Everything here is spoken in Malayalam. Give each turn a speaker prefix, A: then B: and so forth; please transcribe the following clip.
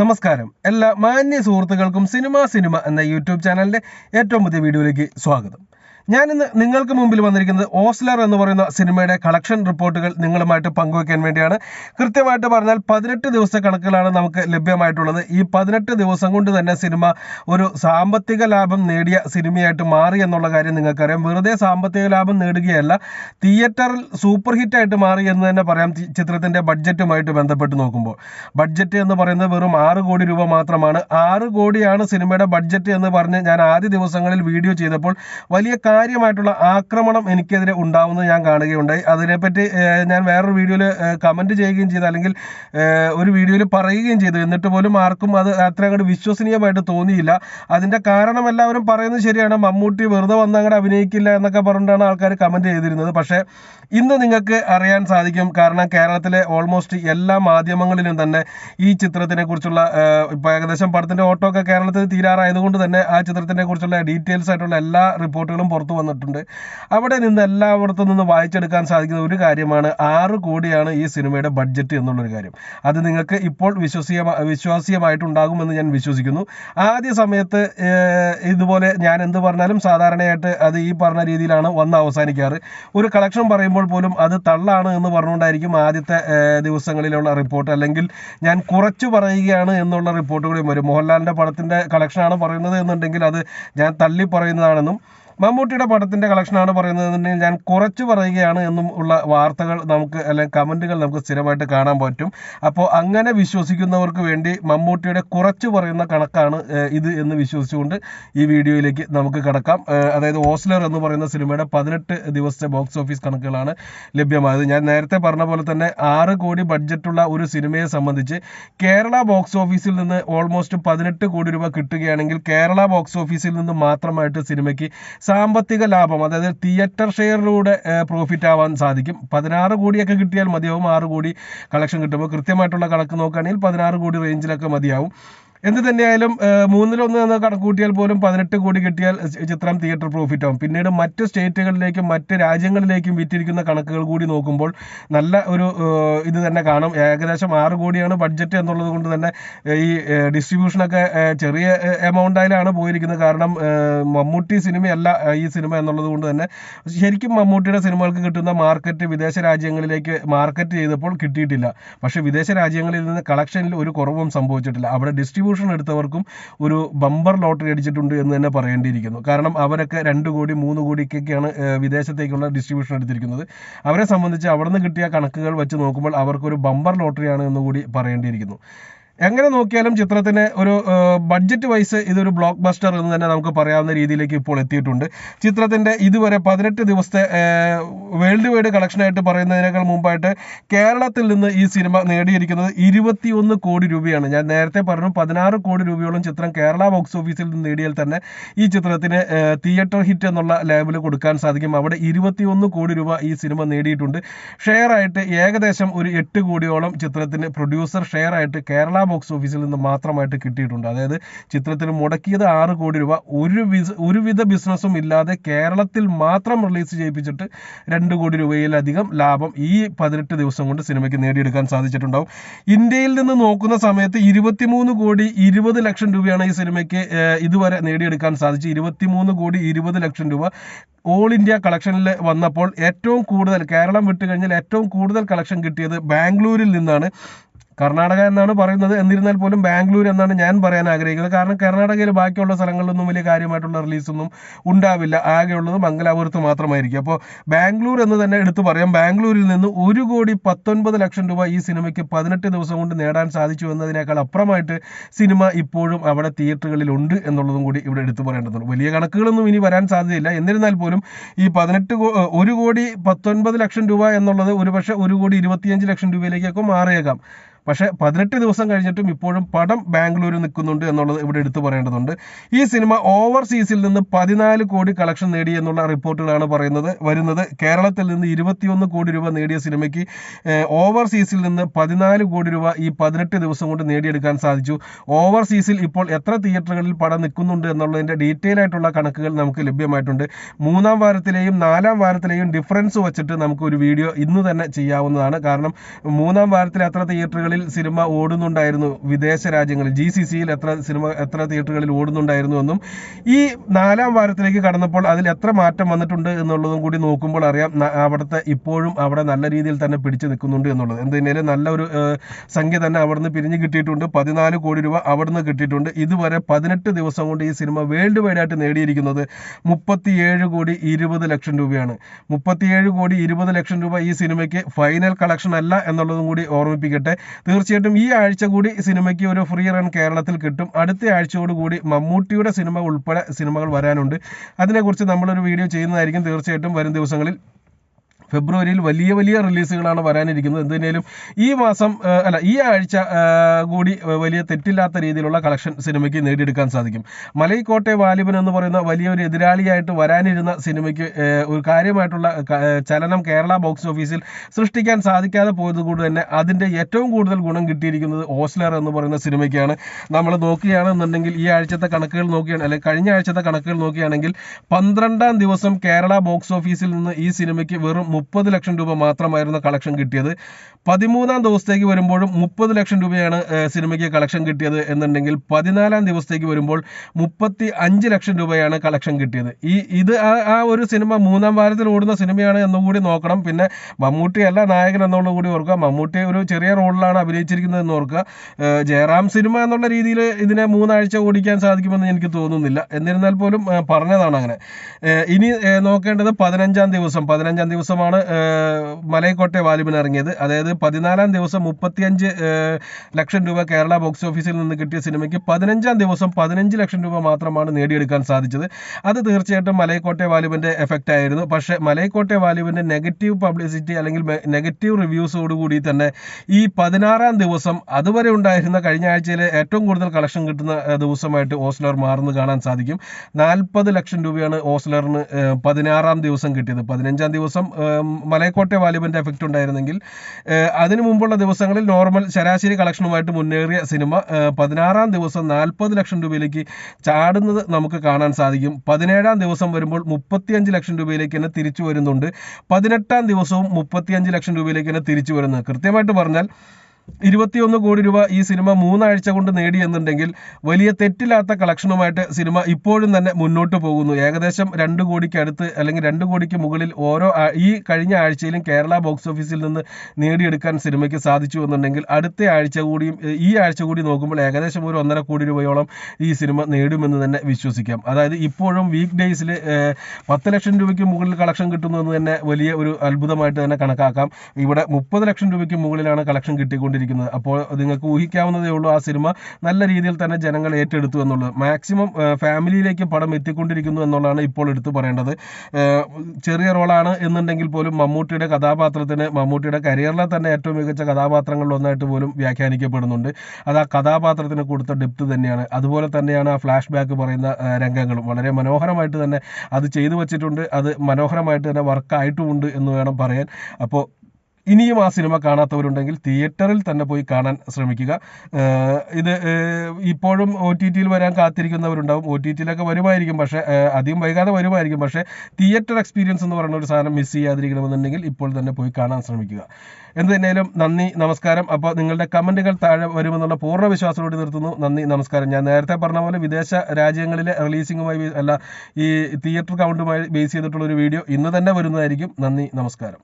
A: നമസ്കാരം. എല്ലാ മാന്യ സുഹൃത്തുക്കൾക്കും സിനിമ സിനിമ എന്ന യൂട്യൂബ് ചാനലിന്റെ ഏറ്റവും പുതിയ വീഡിയോയിലേക്ക് സ്വാഗതം. ഞാനിന്ന് നിങ്ങൾക്ക് മുമ്പിൽ വന്നിരിക്കുന്നത് ഓസ്ലർ എന്ന് പറയുന്ന സിനിമയുടെ കളക്ഷൻ റിപ്പോർട്ടുകൾ നിങ്ങളുമായിട്ട് പങ്കുവയ്ക്കാൻ വേണ്ടിയാണ്. കൃത്യമായിട്ട് പറഞ്ഞാൽ പതിനെട്ട് ദിവസത്തെ കണക്കുകളാണ് നമുക്ക് ലഭ്യമായിട്ടുള്ളത്. ഈ പതിനെട്ട് ദിവസം കൊണ്ട് തന്നെ സിനിമ ഒരു സാമ്പത്തിക ലാഭം നേടിയ സിനിമയായിട്ട് മാറി എന്നുള്ള കാര്യം നിങ്ങൾക്കറിയാം. വെറുതെ സാമ്പത്തിക ലാഭം നേടുകയല്ല തിയേറ്ററിൽ സൂപ്പർ ഹിറ്റായിട്ട് മാറി എന്ന് തന്നെ പറയാം. ചിത്രത്തിന്റെ ബഡ്ജറ്റുമായിട്ട് ബന്ധപ്പെട്ട് നോക്കുമ്പോൾ. ബഡ്ജറ്റ് എന്ന് പറയുന്നത് വെറും ആറ് കോടി രൂപ മാത്രമാണ്. ആറ് കോടിയാണ് സിനിമയുടെ ബഡ്ജറ്റ് എന്ന് പറഞ്ഞ് ഞാൻ ആദ്യ ദിവസങ്ങളിൽ വീഡിയോ ചെയ്തപ്പോൾ വലിയ കാര്യമായിട്ടുള്ള ആക്രമണം എനിക്കെതിരെ ഉണ്ടാവുന്നത് ഞാൻ കാണുകയുണ്ടായി. അതിനെപ്പറ്റി ഞാൻ വേറൊരു വീഡിയോയിൽ കമന്റ് ചെയ്യുകയും ചെയ്തു. അല്ലെങ്കിൽ ഒരു വീഡിയോയിൽ പറയുകയും ചെയ്തു. എന്നിട്ട് പോലും ആർക്കും അത് അത്ര അങ്ങോട്ട് വിശ്വസനീയമായിട്ട് തോന്നിയില്ല. അതിന്റെ കാരണം എല്ലാവരും പറയുന്നത് ശരിയാണ്. മമ്മൂട്ടി വെറുതെ വന്ന് അങ്ങോട്ട് അഭിനയിക്കില്ല എന്നൊക്കെ പറഞ്ഞിട്ടാണ് ആൾക്കാർ കമന്റ് ചെയ്തിരുന്നത്. പക്ഷേ ഇന്ന് നിങ്ങൾക്ക് അറിയാൻ സാധിക്കും. കാരണം കേരളത്തിലെ ഓൾമോസ്റ്റ് എല്ലാ മാധ്യമങ്ങളിലും തന്നെ ഈ ചിത്രത്തിനെ കുറിച്ചുള്ള ഇപ്പൊ ഏകദേശം പടത്തിന്റെ ഓട്ടോ ഒക്കെ കേരളത്തിൽ തീരാറായതുകൊണ്ട് തന്നെ ആ ചിത്രത്തിനെ കുറിച്ചുള്ള ഡീറ്റെയിൽസ് ആയിട്ടുള്ള എല്ലാ റിപ്പോർട്ടുകളും പുറത്തു വന്നിട്ടുണ്ട്. അവിടെ നിന്ന് എല്ലായിടത്തു നിന്ന് വായിച്ചെടുക്കാൻ സാധിക്കുന്ന ഒരു കാര്യമാണ് ആറ് കോടിയാണ് ഈ സിനിമയുടെ ബഡ്ജറ്റ് എന്നുള്ളൊരു കാര്യം. അത് നിങ്ങൾക്ക് ഇപ്പോൾ വിശ്വസീയ വിശ്വാസീയമായിട്ടുണ്ടാകുമെന്ന് ഞാൻ വിശ്വസിക്കുന്നു. ആദ്യ സമയത്ത് ഇതുപോലെ ഞാൻ എന്ത് പറഞ്ഞാലും സാധാരണയായിട്ട് അത് ഈ പറഞ്ഞ രീതിയിലാണ് വന്ന് അവസാനിക്കാറ്. ഒരു കളക്ഷൻ പറയുമ്പോൾ പോലും അത് തള്ളാണ് എന്ന് പറഞ്ഞുകൊണ്ടായിരിക്കും ആദ്യത്തെ ദിവസങ്ങളിലുള്ള റിപ്പോർട്ട്. അല്ലെങ്കിൽ ഞാൻ കുറച്ച് പറയുകയാണ് എന്നുള്ള റിപ്പോർട്ടുകളും കൂടി വരും. മോഹൻലാലിന്റെ പടത്തിന്റെ കളക്ഷനാണ് പറയുന്നത് എന്നുണ്ടെങ്കിൽ അത് ഞാൻ തള്ളി പറയുന്നതാണെന്നും മമ്മൂട്ടിയുടെ പടത്തിന്റെ കളക്ഷനാണ് പറയുന്നതെന്നുണ്ടെങ്കിൽ ഞാൻ കുറച്ച് പറയുകയാണ് എന്നും ഉള്ള വാർത്തകൾ നമുക്ക് അല്ലെങ്കിൽ കമന്റുകൾ നമുക്ക് സ്ഥിരമായിട്ട് കാണാൻ പറ്റും. അപ്പോൾ അങ്ങനെ വിശ്വസിക്കുന്നവർക്ക് വേണ്ടി മമ്മൂട്ടിയുടെ കുറച്ച് പറയുന്ന കണക്കാണ് ഇത് എന്ന് വിശ്വസിച്ചുകൊണ്ട് ഈ വീഡിയോയിലേക്ക് നമുക്ക് കടക്കാം. അതായത് ഓസ്ലർ എന്ന് പറയുന്ന സിനിമയുടെ പതിനെട്ട് ദിവസത്തെ ബോക്സ് ഓഫീസ് കണക്കുകളാണ് ലഭ്യമായത്. ഞാൻ നേരത്തെ പറഞ്ഞ പോലെ തന്നെ ആറ് കോടി ബഡ്ജറ്റുള്ള ഒരു സിനിമയെ സംബന്ധിച്ച് കേരള ബോക്സ് ഓഫീസിൽ നിന്ന് ഓൾമോസ്റ്റ് പതിനെട്ട് കോടി രൂപ കിട്ടുകയാണെങ്കിൽ കേരള ബോക്സ് ഓഫീസിൽ നിന്ന് മാത്രമായിട്ട് സിനിമയ്ക്ക് സാമ്പത്തിക ലാഭം അതായത് തിയേറ്റർ ഷെയറിലൂടെ പ്രോഫിറ്റ് ആവാൻ സാധിക്കും. പതിനാറ് കോടിയൊക്കെ കിട്ടിയാൽ മതിയാവും. ആറ് കോടി കളക്ഷൻ കിട്ടുമ്പോൾ കൃത്യമായിട്ടുള്ള കണക്ക് നോക്കുകയാണെങ്കിൽ പതിനാറ് കോടി റേഞ്ചിലൊക്കെ മതിയാവും. എന്ത് തന്നെയായാലും മൂന്നിലൊന്ന് എന്ന് കണക്ക് കൂട്ടിയാൽ പോലും പതിനെട്ട് കോടി കിട്ടിയാൽ ചിത്രം തിയേറ്റർ പ്രോഫിറ്റ് ആവും. പിന്നീട് മറ്റ് സ്റ്റേറ്റുകളിലേക്കും മറ്റ് രാജ്യങ്ങളിലേക്കും വിറ്റിരിക്കുന്ന കണക്കുകൾ കൂടി നോക്കുമ്പോൾ നല്ല ഒരു ഇത് തന്നെ കാണും. ഏകദേശം ആറ് കോടിയാണ് ബഡ്ജറ്റ് എന്നുള്ളത് കൊണ്ട് തന്നെ ഈ ഡിസ്ട്രിബ്യൂഷനൊക്കെ ചെറിയ എമൗണ്ട് ആയാലാണ് പോയിരിക്കുന്നത്. കാരണം മമ്മൂട്ടി സിനിമയല്ല ഈ സിനിമ എന്നുള്ളത് കൊണ്ട് തന്നെ ശരിക്കും മമ്മൂട്ടിയുടെ സിനിമകൾക്ക് കിട്ടുന്ന മാർക്കറ്റ് വിദേശ രാജ്യങ്ങളിലേക്ക് മാർക്കറ്റ് ചെയ്തപ്പോൾ കിട്ടിയിട്ടില്ല. പക്ഷേ വിദേശ രാജ്യങ്ങളിൽ നിന്ന് കളക്ഷനിൽ ഒരു കുറവും സംഭവിച്ചിട്ടില്ല. അവിടെ ഡിസ്ട്രിബ്യൂഷൻ എടുത്തവർക്കും ഒരു ബമ്പർ ലോട്ടറി അടിച്ചിട്ടുണ്ട് എന്ന് തന്നെ പറയേണ്ടിയിരിക്കുന്നു. കാരണം അവരൊക്കെ രണ്ട് കോടി മൂന്ന് കോടിക്കൊക്കെയാണ് വിദേശത്തേക്കുള്ള ഡിസ്ട്രിബ്യൂഷൻ എടുത്തിരിക്കുന്നത്. അവരെ സംബന്ധിച്ച് അവിടെ കിട്ടിയ കണക്കുകൾ വെച്ച് നോക്കുമ്പോൾ അവർക്കൊരു ബമ്പർ ലോട്ടറിയാണ് എന്ന് കൂടി പറയേണ്ടിയിരിക്കുന്നു. എങ്ങനെ നോക്കിയാലും ചിത്രത്തിന് ഒരു ബഡ്ജറ്റ് വൈസ് ഇതൊരു ബ്ലോക്ക് ബസ്റ്റർ എന്ന് തന്നെ നമുക്ക് പറയാവുന്ന രീതിയിലേക്ക് ഇപ്പോൾ എത്തിയിട്ടുണ്ട്. ചിത്രത്തിന്റെ ഇതുവരെ പതിനെട്ട് ദിവസത്തെ വേൾഡ് വൈഡ് കളക്ഷനായിട്ട് പറയുന്നതിനേക്കാൾ മുമ്പായിട്ട് കേരളത്തിൽ നിന്ന് ഈ സിനിമ നേടിയിരിക്കുന്നത് ഇരുപത്തിയൊന്ന് കോടി രൂപയാണ്. ഞാൻ നേരത്തെ പറഞ്ഞു പതിനാറ് കോടി രൂപയോളം ചിത്രം കേരള ബോക്സ് ഓഫീസിൽ നിന്ന് നേടിയാൽ തന്നെ ഈ ചിത്രത്തിന് തിയേറ്റർ ഹിറ്റ് എന്നുള്ള ലേബിൾ കൊടുക്കാൻ സാധിക്കും. അവിടെ ഇരുപത്തിയൊന്ന് കോടി രൂപ ഈ സിനിമ നേടിയിട്ടുണ്ട്. ഷെയർ ആയിട്ട് ഏകദേശം ഒരു എട്ട് കോടിയോളം ചിത്രത്തിന് പ്രൊഡ്യൂസർ ഷെയർ ആയിട്ട് കേരള ബോക്സ് ഓഫീസിൽ നിന്ന് മാത്രമായിട്ട് കിട്ടിയിട്ടുണ്ട്. അതായത് ചിത്രത്തിന് മുടക്കിയത് ആറ് കോടി രൂപ. ഒരു ഒരുവിധ ബിസിനസ്സും ഇല്ലാതെ കേരളത്തിൽ മാത്രം റിലീസ് ചെയ്യിപ്പിച്ചിട്ട് രണ്ട് കോടി രൂപയിലധികം ലാഭം ഈ പതിനെട്ട് ദിവസം കൊണ്ട് സിനിമയ്ക്ക് നേടിയെടുക്കാൻ സാധിച്ചിട്ടുണ്ടാവും. ഇന്ത്യയിൽ നിന്ന് നോക്കുന്ന സമയത്ത് ഇരുപത്തിമൂന്ന് കോടി ഇരുപത് ലക്ഷം രൂപയാണ് ഈ സിനിമയ്ക്ക് ഇതുവരെ നേടിയെടുക്കാൻ സാധിച്ച് ഇരുപത്തിമൂന്ന് കോടി ഇരുപത് ലക്ഷം രൂപ ഓൾ ഇന്ത്യ കളക്ഷനിൽ വന്നപ്പോൾ ഏറ്റവും കൂടുതൽ കേരളം വിട്ട് കഴിഞ്ഞാൽ ഏറ്റവും കൂടുതൽ കളക്ഷൻ കിട്ടിയത് ബാംഗ്ലൂരിൽ നിന്നാണ്. കർണാടക എന്നാണ് പറയുന്നത്. എന്നിരുന്നാൽ പോലും ബാംഗ്ലൂർ എന്നാണ് ഞാൻ പറയാൻ ആഗ്രഹിക്കുന്നത്. കാരണം കർണാടകയിൽ ബാക്കിയുള്ള സ്ഥലങ്ങളിലൊന്നും വലിയ കാര്യമായിട്ടുള്ള റിലീസൊന്നും ഉണ്ടാവില്ല. ആകെയുള്ളത് മംഗലാപുരത്ത് മാത്രമായിരിക്കും. അപ്പോൾ ബാംഗ്ലൂർ എന്ന് തന്നെ എടുത്തു പറയാം. ബാംഗ്ലൂരിൽ നിന്ന് ഒരു കോടി പത്തൊൻപത് ലക്ഷം രൂപ ഈ സിനിമയ്ക്ക് പതിനെട്ട് ദിവസം കൊണ്ട് നേടാൻ സാധിച്ചു എന്നതിനേക്കാൾ അപ്പുറമായിട്ട് സിനിമ ഇപ്പോഴും അവിടെ തിയേറ്ററുകളിൽ ഉണ്ട് എന്നുള്ളതും കൂടി ഇവിടെ എടുത്തു പറയേണ്ടതുണ്ട്. വലിയ കണക്കുകളൊന്നും ഇനി വരാൻ സാധ്യതയില്ല. എന്നിരുന്നാൽ പോലും ഈ പതിനെട്ട് ഒരു കോടി പത്തൊൻപത് ലക്ഷം രൂപ എന്നുള്ളത് ഒരുപക്ഷെ ഒരു കോടി ഇരുപത്തിയഞ്ച് ലക്ഷം രൂപയിലേക്കൊക്കെ മാറിയേക്കാം. പക്ഷേ പതിനെട്ട് ദിവസം കഴിഞ്ഞിട്ടും ഇപ്പോഴും പടം ബാംഗ്ലൂരിൽ നിൽക്കുന്നുണ്ട് എന്നുള്ളത് ഇവിടെ എടുത്തു പറയേണ്ടതുണ്ട്. ഈ സിനിമ ഓവർസീസിൽ നിന്ന് പതിനാല് കോടി കളക്ഷൻ നേടി എന്നുള്ള റിപ്പോർട്ടുകളാണ് പറയുന്നത് വരുന്നത്. കേരളത്തിൽ നിന്ന് ഇരുപത്തിയൊന്ന് കോടി രൂപ നേടിയ സിനിമയ്ക്ക് ഓവർസീസിൽ നിന്ന് പതിനാല് കോടി രൂപ ഈ പതിനെട്ട് ദിവസം കൊണ്ട് നേടിയെടുക്കാൻ സാധിച്ചു. ഓവർസീസിൽ ഇപ്പോൾ എത്ര തിയേറ്ററുകളിൽ പടം നിൽക്കുന്നുണ്ട് എന്നുള്ളതിന്റെ ഡീറ്റെയിൽ ആയിട്ടുള്ള കണക്കുകൾ നമുക്ക് ലഭ്യമായിട്ടുണ്ട്. മൂന്നാം വാരത്തിലെയും നാലാം വാരത്തിലെയും ഡിഫറൻസ് വെച്ചിട്ട് നമുക്ക് ഒരു വീഡിയോ ഇന്ന് തന്നെ ചെയ്യാവുന്നതാണ്. കാരണം മൂന്നാം വാരത്തിൽ എത്ര തിയേറ്ററുകളിൽ സിനിമ ഓടുന്നുണ്ടായിരുന്നു വിദേശ രാജ്യങ്ങളിൽ. ജി സി സിയിൽ എത്ര സിനിമ എത്ര തിയേറ്ററുകളിൽ ഓടുന്നുണ്ടായിരുന്നു എന്നും ഈ നാലാം വാരത്തിലേക്ക് കടന്നപ്പോൾ അതിൽ എത്ര മാറ്റം വന്നിട്ടുണ്ട് എന്നുള്ളതും കൂടി നോക്കുമ്പോൾ അറിയാം. അവിടുത്തെ ഇപ്പോഴും അവിടെ നല്ല രീതിയിൽ തന്നെ പിടിച്ചു നിൽക്കുന്നുണ്ട് എന്നുള്ളത്. എന്തിനേലും നല്ലൊരു സംഖ്യ തന്നെ അവിടുന്ന് പിരിഞ്ഞു കിട്ടിയിട്ടുണ്ട്. പതിനാല് കോടി രൂപ അവിടുന്ന് കിട്ടിയിട്ടുണ്ട്. ഇതുവരെ പതിനെട്ട് ദിവസം കൊണ്ട് ഈ സിനിമ വേൾഡ് വൈഡ് ആയിട്ട് നേടിയിരിക്കുന്നത് മുപ്പത്തിയേഴ് കോടി ഇരുപത് ലക്ഷം രൂപയാണ്. മുപ്പത്തിയേഴ് കോടി ഇരുപത് ലക്ഷം രൂപ ഈ സിനിമയ്ക്ക് ഫൈനൽ കളക്ഷൻ അല്ല എന്നുള്ളതും കൂടി ഓർമ്മിപ്പിക്കട്ടെ. തീർച്ചയായിട്ടും ഈ ആഴ്ച കൂടി സിനിമയ്ക്ക് ഒരു ഫ്രീ റൺ കേരളത്തിൽ കിട്ടും. അടുത്ത ആഴ്ചയോടുകൂടി മമ്മൂട്ടിയുടെ സിനിമ ഉൾപ്പെടെ സിനിമകൾ വരാനുണ്ട്. അതിനെക്കുറിച്ച് നമ്മളൊരു വീഡിയോ ചെയ്യുന്നതായിരിക്കും തീർച്ചയായിട്ടും വരും ദിവസങ്ങളിൽ. ഫെബ്രുവരിയിൽ വലിയ വലിയ റിലീസുകളാണ് വരാനിരിക്കുന്നത്. എന്തിനേലും ഈ മാസം അല്ല ഈ ആഴ്ച കൂടി വലിയ തെറ്റില്ലാത്ത രീതിയിലുള്ള കളക്ഷൻ സിനിമയ്ക്ക് നേടിയെടുക്കാൻ സാധിക്കും. മലൈക്കോട്ടെ വാലിബൻ എന്ന് പറയുന്ന വലിയൊരു എതിരാളിയായിട്ട് വരാനിരുന്ന സിനിമയ്ക്ക് ഒരു കാര്യമായിട്ടുള്ള ചലനം കേരള ബോക്സ് ഓഫീസിൽ സൃഷ്ടിക്കാൻ സാധിക്കാതെ പോയതുകൊണ്ട് തന്നെ അതിന്റെ ഏറ്റവും കൂടുതൽ ഗുണം കിട്ടിയിരിക്കുന്നത് ഓസ്ലർ എന്ന് പറയുന്ന സിനിമയ്ക്കാണ്. നമ്മൾ നോക്കുകയാണെന്നുണ്ടെങ്കിൽ ഈ ആഴ്ചത്തെ കണക്കുകൾ നോക്കുകയാണ് അല്ലെങ്കിൽ കഴിഞ്ഞ ആഴ്ചത്തെ കണക്കുകൾ നോക്കുകയാണെങ്കിൽ പന്ത്രണ്ടാം ദിവസം കേരള ബോക്സ് ഓഫീസിൽ നിന്ന് ഈ സിനിമയ്ക്ക് വെറും മുപ്പത് ലക്ഷം രൂപ മാത്രമായിരുന്നു കളക്ഷൻ കിട്ടിയത്. പതിമൂന്നാം ദിവസത്തേക്ക് വരുമ്പോഴും മുപ്പത് ലക്ഷം രൂപയാണ് സിനിമയ്ക്ക് കളക്ഷൻ കിട്ടിയത് എന്നുണ്ടെങ്കിൽ പതിനാലാം ദിവസത്തേക്ക് വരുമ്പോൾ മുപ്പത്തി അഞ്ച് ലക്ഷം രൂപയാണ് കളക്ഷൻ കിട്ടിയത്. ഈ ഇത് ആ ഒരു സിനിമ മൂന്നാം വാരത്തിൽ ഓടുന്ന സിനിമയാണ് എന്നും കൂടി നോക്കണം. പിന്നെ മമ്മൂട്ടി അല്ല നായകൻ എന്നുള്ളത് കൂടി ഓർക്കുക. മമ്മൂട്ടി ഒരു ചെറിയ റോളിലാണ് അഭിനയിച്ചിരിക്കുന്നത് എന്ന് ഓർക്കുക. ജയറാം സിനിമ എന്നുള്ള രീതിയിൽ ഇതിനെ മൂന്നാഴ്ച ഓടിക്കാൻ സാധിക്കുമെന്ന് എനിക്ക് തോന്നുന്നില്ല. എന്നിരുന്നാൽ പോലും പറഞ്ഞതാണ് അങ്ങനെ. ഇനി നോക്കേണ്ടത് പതിനഞ്ചാം ദിവസം. പതിനഞ്ചാം ദിവസമാണ് ഏഹ്, മലയക്കോട്ടെ വാലിബൻ ഇറങ്ങിയത്. അതായത് പതിനാലാം ദിവസം മുപ്പത്തിയഞ്ച് ലക്ഷം രൂപ കേരള ബോക്സ് ഓഫീസിൽ നിന്ന് കിട്ടിയ സിനിമയ്ക്ക് പതിനഞ്ചാം ദിവസം പതിനഞ്ച് ലക്ഷം രൂപ മാത്രമാണ് നേടിയെടുക്കാൻ സാധിച്ചത്. അത് തീർച്ചയായിട്ടും മലയക്കോട്ടെ വാലിബന്റെ എഫക്റ്റ് ആയിരുന്നു. പക്ഷേ മലയക്കോട്ടെ വാലിബന്റെ നെഗറ്റീവ് പബ്ലിസിറ്റി അല്ലെങ്കിൽ നെഗറ്റീവ് റിവ്യൂസോടുകൂടി തന്നെ ഈ പതിനാറാം ദിവസം അതുവരെ ഉണ്ടായിരുന്ന കഴിഞ്ഞ ആഴ്ചയിലെ ഏറ്റവും കൂടുതൽ കളക്ഷൻ കിട്ടുന്ന ദിവസമായിട്ട് ഓസ്ലർ മാറുന്നത് കാണാൻ സാധിക്കും. നാൽപ്പത് ലക്ഷം രൂപയാണ് ഓസ്ലറിന് പതിനാറാം ദിവസം കിട്ടിയത്. പതിനഞ്ചാം ദിവസം മലയക്കോട്ടെ വാലിബന്റെ എഫക്റ്റ് ഉണ്ടായിരുന്നെങ്കിൽ അതിനു മുമ്പുള്ള ദിവസങ്ങളിൽ നോർമൽ ശരാശരി കളക്ഷനുമായിട്ട് മുന്നേറിയ സിനിമ പതിനാറാം ദിവസം നാൽപ്പത് ലക്ഷം രൂപയിലേക്ക് ചാടുന്നത് നമുക്ക് കാണാൻ സാധിക്കും. പതിനേഴാം ദിവസം വരുമ്പോൾ മുപ്പത്തിയഞ്ച് ലക്ഷം രൂപയിലേക്ക് തന്നെ തിരിച്ചു വരുന്നുണ്ട്. പതിനെട്ടാം ദിവസവും മുപ്പത്തിയഞ്ച് ലക്ഷം രൂപയിലേക്ക് തന്നെ തിരിച്ചു വരുന്നത്. കൃത്യമായിട്ട് പറഞ്ഞാൽ ഇരുപത്തിയൊന്ന് കോടി രൂപ ഈ സിനിമ മൂന്നാഴ്ച കൊണ്ട് നേടിയെന്നുണ്ടെങ്കിൽ വലിയ തെറ്റില്ലാത്ത കളക്ഷനുമായിട്ട് സിനിമ ഇപ്പോഴും തന്നെ മുന്നോട്ട് പോകുന്നു. ഏകദേശം രണ്ട് കോടിക്ക് അടുത്ത് അല്ലെങ്കിൽ രണ്ട് കോടിക്ക് മുകളിൽ ഓരോ ഈ കഴിഞ്ഞ ആഴ്ചയിലും കേരള ബോക്സ് ഓഫീസിൽ നിന്ന് നേടിയെടുക്കാൻ സിനിമയ്ക്ക് സാധിച്ചു എന്നുണ്ടെങ്കിൽ അടുത്ത ആഴ്ച കൂടിയും ഈ ആഴ്ച കൂടി നോക്കുമ്പോൾ ഏകദേശം ഒരു ഒന്നര കോടി രൂപയോളം ഈ സിനിമ നേടുമെന്ന് തന്നെ വിശ്വസിക്കാം. അതായത് ഇപ്പോഴും വീക്ക് ഡേയ്സിൽ പത്ത് ലക്ഷം രൂപയ്ക്ക് മുകളിൽ കളക്ഷൻ കിട്ടുന്നതെന്ന് തന്നെ വലിയ ഒരു അത്ഭുതമായിട്ട് തന്നെ കണക്കാക്കാം. ഇവിടെ മുപ്പത് ലക്ഷം രൂപയ്ക്ക് മുകളിലാണ് കളക്ഷൻ കിട്ടിക്കൊണ്ടിരിക്കുന്നത് അപ്പോൾ നിങ്ങൾക്ക് ഊഹിക്കാവുന്നതേ ഉള്ളൂ ആ സിനിമ നല്ല രീതിയിൽ തന്നെ ജനങ്ങൾ ഏറ്റെടുത്തു എന്നുള്ളത്. മാക്സിമം ഫാമിലിയിലേക്ക് പടം എത്തിക്കൊണ്ടിരിക്കുന്നു എന്നുള്ളതാണ് ഇപ്പോൾ എടുത്തു പറയേണ്ടത്. ചെറിയ റോളാണ് എന്നുണ്ടെങ്കിൽ പോലും മമ്മൂട്ടിയുടെ കഥാപാത്രത്തിന് മമ്മൂട്ടിയുടെ കരിയറിലെ തന്നെ ഏറ്റവും മികച്ച കഥാപാത്രങ്ങളിൽ ഒന്നായിട്ട് പോലും വ്യാഖ്യാനിക്കപ്പെടുന്നുണ്ട്. അത് ആ കഥാപാത്രത്തിന് കൊടുത്ത ഡെപ്ത് തന്നെയാണ്. അതുപോലെ തന്നെയാണ് ആ ഫ്ലാഷ് ബാക്ക് പറയുന്ന രംഗങ്ങളും. വളരെ മനോഹരമായിട്ട് തന്നെ അത് ചെയ്തു വച്ചിട്ടുണ്ട്. അത് മനോഹരമായിട്ട് തന്നെ വർക്കായിട്ടുമുണ്ട് എന്ന് വേണം പറയാൻ. അപ്പോൾ ഇനിയും ആ സിനിമ കാണാത്തവരുണ്ടെങ്കിൽ തിയേറ്ററിൽ തന്നെ പോയി കാണാൻ ശ്രമിക്കുക. ഇത് ഇപ്പോഴും ഒ ടി ടിയിൽ വരാൻ കാത്തിരിക്കുന്നവരുണ്ടാവും. ഒ ടി ടിയിലൊക്കെ വരുമായിരിക്കും. പക്ഷേ അധികം വൈകാതെ വരുമായിരിക്കും. പക്ഷേ തിയേറ്റർ എക്സ്പീരിയൻസ് എന്ന് പറയുന്ന ഒരു സാധനം മിസ് ചെയ്യാതിരിക്കണമെന്നുണ്ടെങ്കിൽ ഇപ്പോൾ തന്നെ പോയി കാണാൻ ശ്രമിക്കുക. എന്ത് തന്നെയാലും നന്ദി നമസ്കാരം. അപ്പോൾ നിങ്ങളുടെ കമന്റുകൾ താഴെ വരുമെന്നുള്ള പൂർണ വിശ്വാസത്തോടെ നിർത്തുന്നു. നന്ദി നമസ്കാരം. ഞാൻ നേരത്തെ പറഞ്ഞ പോലെ വിദേശ രാജ്യങ്ങളിലെ റിലീസിങ്ങുമായി അല്ല ഈ തിയേറ്റർ കൗണ്ടുമായി ബേസ് ചെയ്തിട്ടുള്ള ഒരു വീഡിയോ ഇന്ന് തന്നെ വരുന്നതായിരിക്കും. നന്ദി നമസ്കാരം.